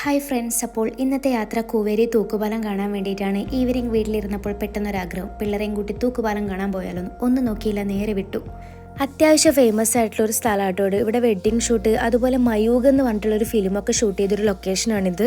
Hi friends അപ്പോൾ ഇന്നത്തെ യാത്ര കൂവേരി തൂക്കുപാലം കാണാൻ വേണ്ടിയിട്ടാണ് ഈവനിങ് വീട്ടിലിരുന്നപ്പോൾ പെട്ടെന്നൊരാഗ്രഹം. പിള്ളേരെയും കൂട്ടി തൂക്കുപാലം കാണാൻ പോയാലൊന്നും ഒന്നും നോക്കിയില്ല നേരെ വിട്ടു. അത്യാവശ്യം ഫേമസ് ആയിട്ടുള്ള ഒരു സ്ഥലമാട്ടോട് ഇവിടെ വെഡ്ഡിംഗ് ഷൂട്ട് അതുപോലെ മയൂഗ് എന്ന് പറഞ്ഞിട്ടുള്ള ഒരു ഫിലിമൊക്കെ ഷൂട്ട് ചെയ്തൊരു ലൊക്കേഷനാണിത്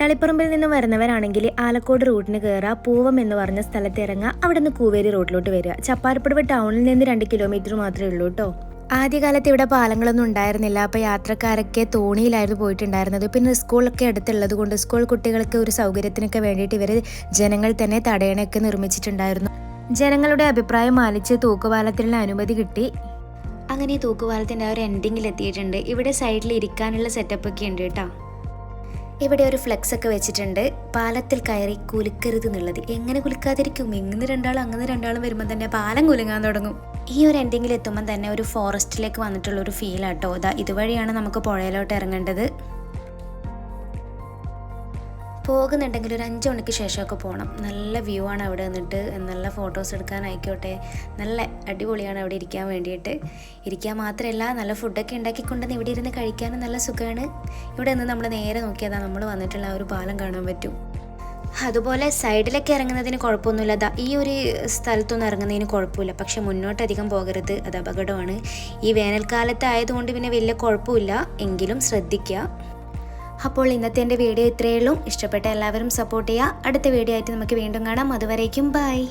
തളിപ്പറമ്പിൽ നിന്ന് വരുന്നവരാണെങ്കിൽ ആലക്കോട് റൂട്ടിന് കയറുക പൂവം എന്ന് പറഞ്ഞ സ്ഥലത്ത് ഇറങ്ങുക അവിടെ നിന്ന് കൂവേരി റോഡിലോട്ട് വരിക ചപ്പാരപ്പുഴ ടൗണിൽ നിന്ന് രണ്ട് കിലോമീറ്റർ മാത്രമേ ഉള്ളൂ കേട്ടോ ആദ്യകാലത്ത് ഇവിടെ പാലങ്ങളൊന്നും ഉണ്ടായിരുന്നില്ല. അപ്പോൾ യാത്രക്കാരൊക്കെ തോണിയിലായിരുന്നു പോയിട്ടുണ്ടായിരുന്നത്. പിന്നെ സ്കൂളൊക്കെ അടുത്തുള്ളത് കൊണ്ട് സ്കൂൾ കുട്ടികൾക്ക് ഒരു സൗകര്യത്തിനൊക്കെ വേണ്ടിയിട്ട് ഇവർ ജനങ്ങൾ തന്നെ തടയണയൊക്കെ നിർമ്മിച്ചിട്ടുണ്ടായിരുന്നു. ജനങ്ങളുടെ അഭിപ്രായം മാനിച്ച് തൂക്കുപാലത്തിനുള്ള അനുമതി കിട്ടി. അങ്ങനെ തൂക്കുപാലത്തിന്റെ ആ ഒരു എൻഡിങ്ങിൽ എത്തിയിട്ടുണ്ട്. ഇവിടെ സൈഡിൽ ഇരിക്കാനുള്ള സെറ്റപ്പ് ഒക്കെ ഉണ്ട് കേട്ടോ. ഇവിടെ ഒരു ഫ്ലെക്സ് ഒക്കെ വെച്ചിട്ടുണ്ട്. പാലത്തിൽ കയറി കുലുക്കരുത് എന്നുള്ളത്. എങ്ങനെ കുലുക്കാതിരിക്കും? ഇങ്ങനെ രണ്ടാളും അങ്ങനെ രണ്ടാളും വരുമ്പോൾ തന്നെ പാലം കുലുങ്ങാൻ തുടങ്ങും. ഈ ഒരു എൻഡിങ്ങിൽ എത്തുമ്പം തന്നെ ഒരു ഫോറസ്റ്റിലേക്ക് വന്നിട്ടുള്ള ഒരു ഫീൽ ആട്ടോ. ഇതാ ഇതുവഴിയാണ് നമുക്ക് പുഴയിലോട്ട് ഇറങ്ങേണ്ടത്. പോകുന്നുണ്ടെങ്കിൽ ഒരു അഞ്ച് മണിക്ക് ശേഷമൊക്കെ പോകണം നല്ല വ്യൂ ആണ് അവിടെ നിന്നിട്ട്. നല്ല ഫോട്ടോസ് എടുക്കാനായിക്കോട്ടെ. നല്ല അടിപൊളിയാണ് അവിടെ ഇരിക്കാൻ വേണ്ടിയിട്ട്. ഇരിക്കാൻ മാത്രമല്ല നല്ല ഫുഡൊക്കെ ഉണ്ടാക്കിക്കൊണ്ടെന്ന് ഇവിടെ ഇരുന്ന് കഴിക്കാനും നല്ല സുഖമാണ് ഇവിടെ നിന്ന് നമ്മൾ നേരെ നോക്കിയതാ നമ്മൾ വന്നിട്ടുള്ള ആ ഒരു പാലം കാണാൻ പറ്റും. അതുപോലെ സൈഡിലൊക്കെ ഇറങ്ങുന്നതിന് കുഴപ്പമൊന്നുമില്ല. ദാ ഈ ഒരു സ്ഥലത്തൊന്നും ഇറങ്ങുന്നതിന് കുഴപ്പമില്ല. പക്ഷെ മുന്നോട്ട് അധികം പോകരുത്. അത് അപകടമാണ്. ഈ വേനൽക്കാലത്ത് ആയതുകൊണ്ട് പിന്നെ വലിയ കുഴപ്പമില്ല. എങ്കിലും ശ്രദ്ധിക്കുക. അപ്പോൾ ഇന്നത്തെ എന്റെ വീഡിയോ ഇത്രയേ ഉള്ളൂ. ഇഷ്ടപ്പെട്ട എല്ലാവരും സപ്പോർട്ട് ചെയ്യുക. അടുത്ത വീഡിയോ ആയിട്ട് നമുക്ക് വീണ്ടും കാണാം. അതുവരേക്കും ബൈ.